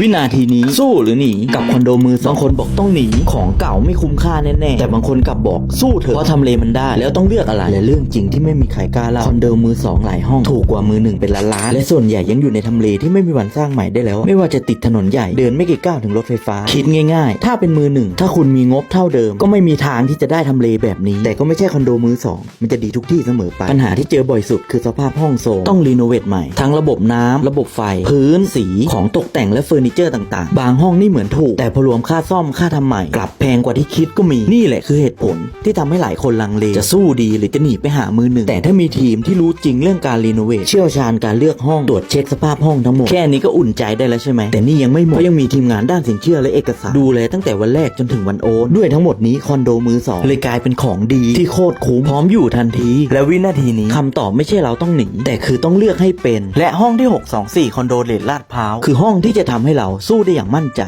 วินาทีนี้สู้หรือหนีกับคอนโดมือสองคนบอกต้องหนีของเก่าไม่คุ้มค่าแน่ๆแต่บางคนกลับบอกสู้เถอะเพราะทำเลมันได้ แล้วต้องเลือกอะไรและเรื่องจริงที่ไม่มีใครกล้าเล่าคอนโดมือสองหลายห้องถูกกว่ามือหนึ่งเป็นล้านล้านๆและส่วนใหญ่ยังอยู่ในทำเลที่ไม่มีวันสร้างใหม่ได้แล้ว ไม่ว่าจะติดถนนใหญ่เดินไม่กี่ก้าวถึงรถไฟฟ้า คิดง่าย ๆ ถ้าเป็นมือหนึ่งถ้าคุณมีงบเท่าเดิม ก็ไม่มีทางที่จะได้ทำเลแบบนี้ แต่ก็ไม่ใช่คอนโดมือสองมันจะดีทุกที่เสมอไปปัญหาที่เจอบ่อยสุด คือสภาพห้องโซมต้องรีโนเวทใหม่ทั้งระบบน้ำระบบไฟ พื้นสีของตกแต่งและเฟอร์นิเจอร์ต่างๆ บางห้องนี่เหมือนถูก แต่พอรวมค่าซ่อมค่าทำใหม่ กลับแพงกว่าที่คิดก็มีนี่แหละคือเหตุผลที่ทำให้หลายคนลังเลจะสู้ดีหรือจะหนีไปหามือหนึ่งแต่ถ้ามีทีมที่รู้จริงเรื่องการรีโนเวทเชี่ยวชาญการเลือกห้องตรวจเช็คสภาพห้องทั้งหมดแค่นี้ก็อุ่นใจได้แล้วใช่ไหมแต่นี่ยังไม่หมดยังมีทีมงานด้านสินเชื่อและเอกสารดูแลตั้งแต่วันแรกจนถึงวันโอนด้วยทั้งหมดนี้คอนโดมือสองเลยกลายเป็นของดีที่โคตรคุ้มพร้อมอยู่ทันที และวินาทีนี้คำตอบไม่ใช่เราต้องหนีแต่คือต้องเลือกให้เป็น และห้องที่ 624 คอนโดเลดลาดพร้าวคือห้องที่จะทำให้เราสู้ได้อย่างมั่นใจ